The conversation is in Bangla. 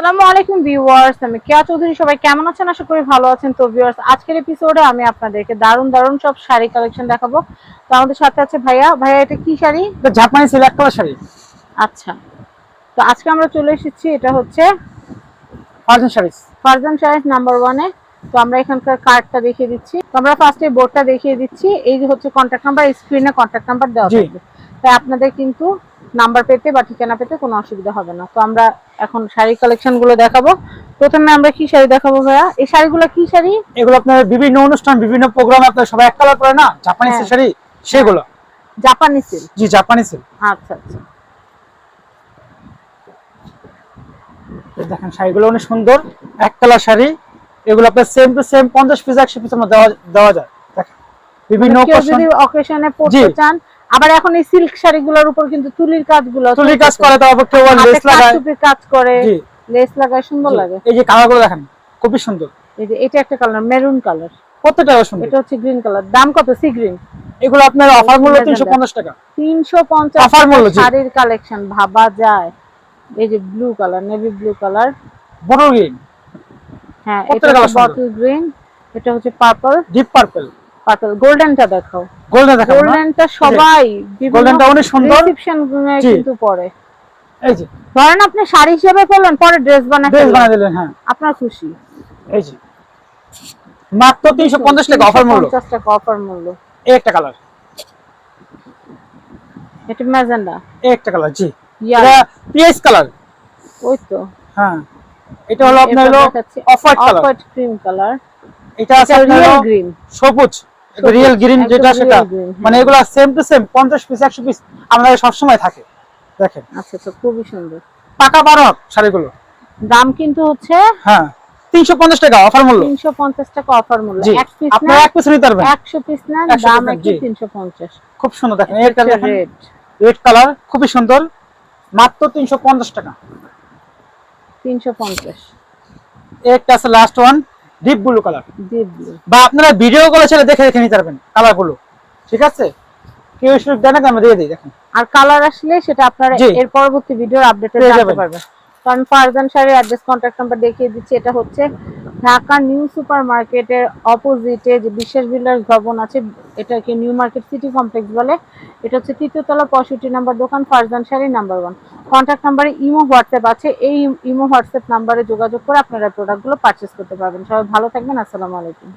আসসালামু আলাইকুম ভিউয়ার্স আমি কেয়া চৌধুরী সবাই কেমন আছেন? আশা করি ভালো আছেন। তো ভিউয়ার্স আজকের এপিসোডে আমি আপনাদেরকে দারুণ দারুণ সব শাড়ি কালেকশন দেখাবো। তো আমাদের সাথে আছে ভাইয়া। ভাইয়া এটা কি শাড়ি? জাপানি শাড়ি। আচ্ছা। তো আজকে আমরা চলে এসেছি এটা হচ্ছে ফার্জন শাড়িস ফারজান নাম্বার ওয়ানে তো আমরা এখানকার কার্ডটা দেখিয়ে দিচ্ছি। তো আমরা ফার্স্টে বোর্ডটা দেখিয়ে দিচ্ছি। এই যে হচ্ছে কন্ট্যাক্ট নাম্বার স্ক্রিনে কন্ট্যাক্ট নাম্বার দেওয়া। থাকবে। তাই আপনাদের কিন্তু নাম্বার পেতে বা ঠিকানা পেতে কোনো অসুবিধা হবে না। তো আমরা এখন শাড়ি কালেকশনগুলো দেখাবো। প্রথমে আমরা কি শাড়ি দেখাবো ভাইয়া? এই শাড়িগুলো কি শাড়ি? এগুলো আপনার বিভিন্ন অনুষ্ঠান বিভিন্ন প্রোগ্রামে আপনার সবাই এক কালার করে না? জাপানি হ্যাঁ। শাড়ি? সেগুলো? জাপানি সিল্ক জি জাপানি সিল্ক আচ্ছা আচ্ছা। দেখেন শাড়িগুলো অনেক সুন্দর। এক কালার শাড়ি। এগুলো আপনার সেম টু সেম পঞ্চাশ পিস একশো পিস আমরা দেওয়া যায়। দেখেন বিভিন্ন মানে যদি অকেশনে পড়তে চান আবার এখন এই সিল্ক শাড়িগুলোর উপর কিন্তু তুলির কাজগুলো তুলির কাজ করে তারপর কেউ লেস লাগায়। কাজ করে জি। লেস লাগায় সুন্দর লাগে। এই যে কালারগুলো দেখেন খুবই সুন্দর। এই যে এটা একটা কালার মেরুন কালার প্রত্যেকটা সুন্দর? এটা হচ্ছে গ্রিন কালার দাম কত? সি গ্রিন এগুলো আপনার অফার মূল্য সুন্দর তিনশো সুন্দর। পঞ্চাশ টাকা। তিনশো পঞ্চাশ Offer মূল্য। শাড়ির কালেকশন ভাবা যায়। এই যে blue colour navy blue colour বড় গ্রিন হ্যাঁ এটা বটল গ্রিন এটা হচ্ছে পার্পল ডিপ পার্পল পার্পল গোল্ডেনটা দেখাও। গোল্ডেন দেখেন গোল্ডেনটা সবাই গোল্ডেনটা অনেক সুন্দর। রিসেপশন কিন্তু পরে। এই যে। ধরেন আপনি শাড়ি হিসেবে পরলেন পরে ড্রেস বানাতে ড্রেস বানিয়ে দিলেন হ্যাঁ। আপনার খুশি। এই যে। মাত্র তিনশো পঞ্চাশ টাকা অফার মূল্য। 350 টাকা অফার মূল্য। একটা কালার এটা ম্যাজেন্ডা। একটা কালার জি। এটা পিএস কালার ওই তো। হ্যাঁ। এটা হলো আপনার হলো off white colour white cream colour এটা আছে রিয়েল গ্রিন সবুজ, রিয়েল গ্রিন যেটা সেটা। মানে হ্যাঁ। এগুলো সেম টু সেম পঞ্চাশ পিস একশো পিস আমাদের সবসময় থাকে। দেখেন। আচ্ছা তো খুবই সুন্দর। পাকা বারো শাড়িগুলো। দাম কিন্তু হচ্ছে হ্যাঁ তিনশো পঞ্চাশ টাকা অফার মূল্য। তিনশো পঞ্চাশ টাকা অফার মূল্য। এক পিস আপনার না এক পিস নিতে পারবেন। একশো পিস না দাম একটু জি। তিনশো পঞ্চাশ। খুব সুন্দর দেখেন এটা দেখেন। রেড রেড কালার খুবই সুন্দর। মাত্র তিনশো পঞ্চাশ টাকা। তিনশো পঞ্চাশ। একটা আছে last one deep blue colour deep blue বা আপনারা ভিডিও গুলো ছেড়ে দেখে দেখে নিতে পারবেন কালারগুলো ঠিক আছে? কেউ সুযোগ আমরা দিয়ে দিই দেখেন। আর কালার আসলে সেটা আপনারা এর পরবর্তী ভিডিওর আপডেটে জানতে পারবেন। কারণ ফারজান শাড়ির অ্যাড্রেস কন্ট্যাক্ট নাম্বার দেখিয়ে দিচ্ছি এটা হচ্ছে ঢাকা নিউ সুপার মার্কেটের অপোজিটে যে বিশ্বাস বিল্ডার্স ভবন আছে এটাকে নিউ মার্কেট সিটি কমপ্লেক্স বলে। এটা হচ্ছে তৃতীয়তলা পঁয়ষট্টি নাম্বার দোকান, Farzan sari number one contact নাম্বারে ইমো হোয়াটসঅ্যাপ আছে। এই ইমো হোয়াটসঅ্যাপ নাম্বারে যোগাযোগ করে আপনারা প্রোডাক্টগুলো পারচেস করতে পারবেন। সবাই ভালো থাকবেন, আসসালামু আলাইকুম।